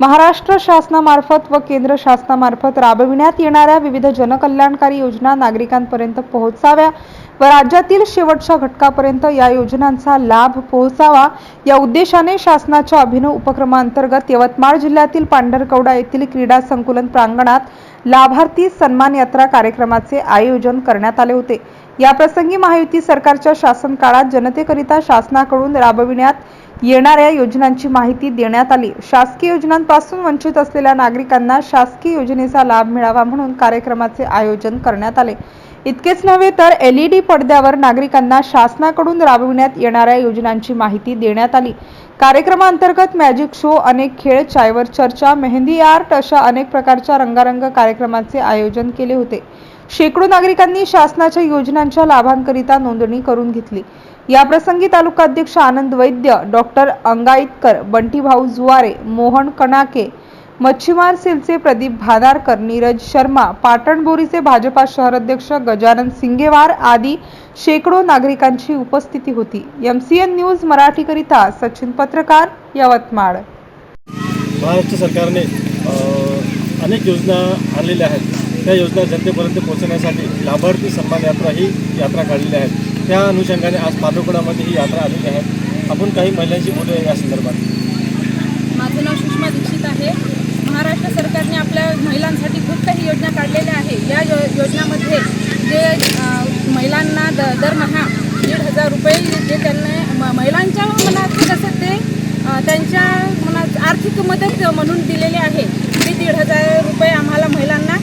महाराष्ट्र शासनामार्फत व केंद्र शासनामार्फत राबविण्यात येणाऱ्या विविध जनकल्याणकारी योजना नागरिकांपर्यंत पोहोचाव्या व राज्यातील शेवटच्या घटकापर्यंत या योजनांचा लाभ पोहोचावा या उद्देशाने शासनाच्या अभिनव उपक्रमांतर्गत यवतमाळ जिल्ह्यातील पांढरकवडा येथील क्रीडा संकुलन प्रांगणात लाभार्थी सन्मान यात्रा कार्यक्रमाचे आयोजन करण्यात आले होते. याप्रसंगी महायुती सरकारच्या शासन काळात जनतेकरिता शासनाकडून राबविण्यात येणाऱ्या योजनांची माहिती देण्यात आली. शासकीय योजनांपासून वंचित असलेल्या नागरिकांना शासकीय योजनेचा लाभ मिळावा म्हणून कार्यक्रमाचे आयोजन करण्यात आले. इतकेच नव्हे तर एल ई डी पडद्यावर नागरिकांना शासनाकडून राबविण्यात येणाऱ्या योजनांची माहिती देण्यात आली. कार्यक्रमांतर्गत मॅजिक शो अनेक खेळ चायवर चर्चा मेहंदी आर्ट अशा अनेक प्रकारच्या रंगारंग कार्यक्रमाचे आयोजन केले होते. शेकडो नागरिकांनी शासनाच्या योजनांच्या लाभांकरिता नोंदणी करून घेतली. याप्रसंगी तालुका अध्यक्ष आनंद वैद्य डॉक्टर अंगाईतकर बंटीभाऊ जुवारे मोहन कणाके मच्छीमार सेलचे प्रदीप भादारकर नीरज शर्मा पाटणबोरीचे भाजपा शहराध्यक्ष गजानन सिंगेवार आदी शेकडो नागरिकांची उपस्थिती होती. एम सी एन न्यूज मराठीकरिता सचिन पत्रकार यवतमाळ. महाराष्ट्र सरकारने अनेक योजना आणलेल्या आहेत. त्या योजना जनतेपर्यंत पोहोचण्यासाठी लाभार्थी सन्मान यात्रा ही यात्रा काढलेल्या आहेत त्या अनुषंगाने आज पादोकडामध्ये ही यात्रा आलेली आहे. आपण काही महिलांशी बोलूया या संदर्भात. माझं नाव सुषमा दीक्षित आहे. महाराष्ट्र सरकारने आपल्या महिलांसाठी खूप काही योजना काढलेल्या आहे. या यो योजनामध्ये जे महिलांना द दरमहा दीड हजार रुपये जे त्यांना म महिलांच्या मनात कसं ते त्यांच्या मनात आर्थिक मदत म्हणून दिलेली आहे ते दीड हजार रुपये आम्हाला महिलांना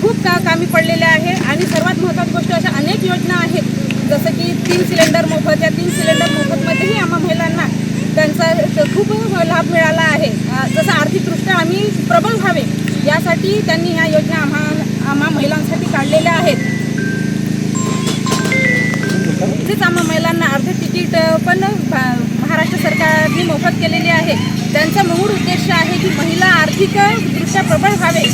खूप का कामी पडलेले आहे आणि सर्वात महत्त्वाची गोष्ट अशा अनेक योजना आहेत जसं की तीन सिलेंडर मोफत या तीन सिलेंडर मोफतमध्येही आम्हा महिलांना त्यांचा त- खूप लाभ मिळाला आहे. जसं आर्थिकदृष्ट्या आम्ही प्रबल व्हावे यासाठी त्यांनी ह्या योजना आम्हा आम्हा महिलांसाठी काढलेल्या आहेत. तसेच आम्हा महिलांना अर्ध तिकीट पण भा- महाराष्ट्र सरकारने मोफत केलेली आहे. त्यांचा मूळ उद्देश आहे की महिला आर्थिकदृष्ट्या प्रबळ व्हावे.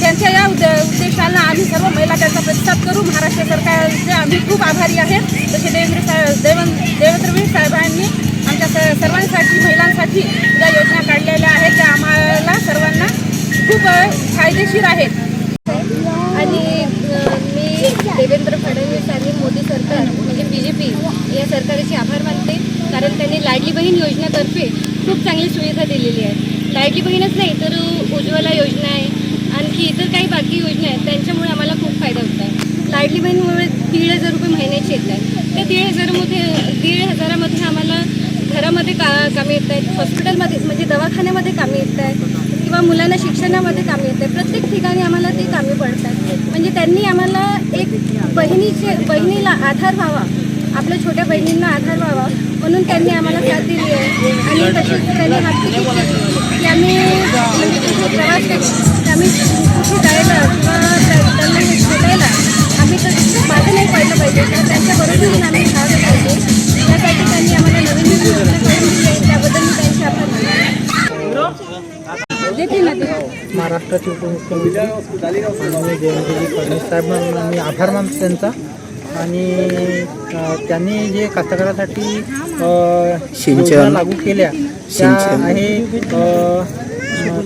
त्यांच्या या उद्द उद्देशाला आम्ही सर्व महिला त्यांचा प्रतिसाद करू. महाराष्ट्र सरकारचे आम्ही खूप आभारी आहेत तसे देवेंद्र सा देवन देवेंद्रवीर साहेबांनी आमच्या स सर्वांसाठी महिलांसाठी खूप फायदेशीर आहेत. आणि मी देवेंद्र फडणवीस आणि मोदी सरकार म्हणजे बी जे पी या सरकारचे आभार मानते. कारण त्यांनी लाडली बहीण योजनेतर्फे खूप चांगली सुविधा दिलेली आहे. लाडली बहीणच नाही तर उज्ज्वला योजना आहे. आणखी इतर काही बाकी योजना आहेत त्यांच्यामुळे आम्हाला खूप फायदा होत आहे. लाडली बहीणमुळे दीड हजार रुपये महिन्याचे येत आहे त्या दीड हजारामध्ये दीड हजारामध्ये आम्हाला घरामध्ये का कामे येत आहेत हॉस्पिटलमध्ये म्हणजे दवाखान्यामध्ये कामी येत आहेत किंवा मुलांना शिक्षणामध्ये कामी येत आहे प्रत्येक ठिकाणी आम्हाला ते कामी पडतात. म्हणजे त्यांनी आम्हाला एक बहिणीचे बहिणीला आधार व्हावा आपल्या छोट्या बहिणींना आधार व्हावा म्हणून त्यांनी आम्हाला साथ दिली आहे. आणि तसेच त्यांनी हाती की आम्ही म्हणजे प्रवास केला आम्ही कुठे जायला किंवा महाराष्ट्राचे उपमुख्यमंत्री देवेंद्रजी फडणवीस साहेबांना मी आभार मानतो त्यांचा. आणि त्यांनी जे कास्तकारासाठी योजना लागू केल्या त्या आहे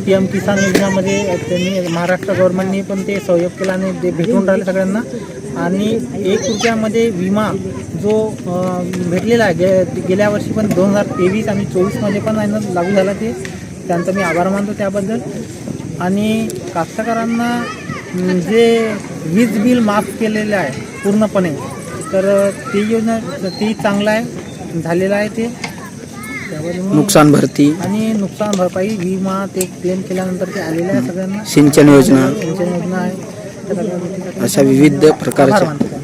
पी एम किसान योजनामध्ये त्यांनी महाराष्ट्र गव्हर्नमेंटने पण ते सहयोग केला आणि ते भेटून राहिले सगळ्यांना. आणि एक रुपयामध्ये विमा जो भेटलेला आहे गे गेल्या वर्षी पण दोन हजार तेवीस आणि चोवीसमध्ये पण आहे ना लागू झाला ते. त्यांचा मी आभार मानतो त्याबद्दल. आणि कास्तकारांना जे वीज बिल माफ केलेलं आहे पूर्णपणे तर ते योजना तेही चांगलं आहे झालेलं आहे ते. नुकसान भरती. आणि नुकसान भरपाई विमा ते क्लेम केल्यानंतर ते आलेलं आहे सगळ्यांना. सिंचन योजना. सिंचन योजना आहे. अशा विविध प्रकारच्या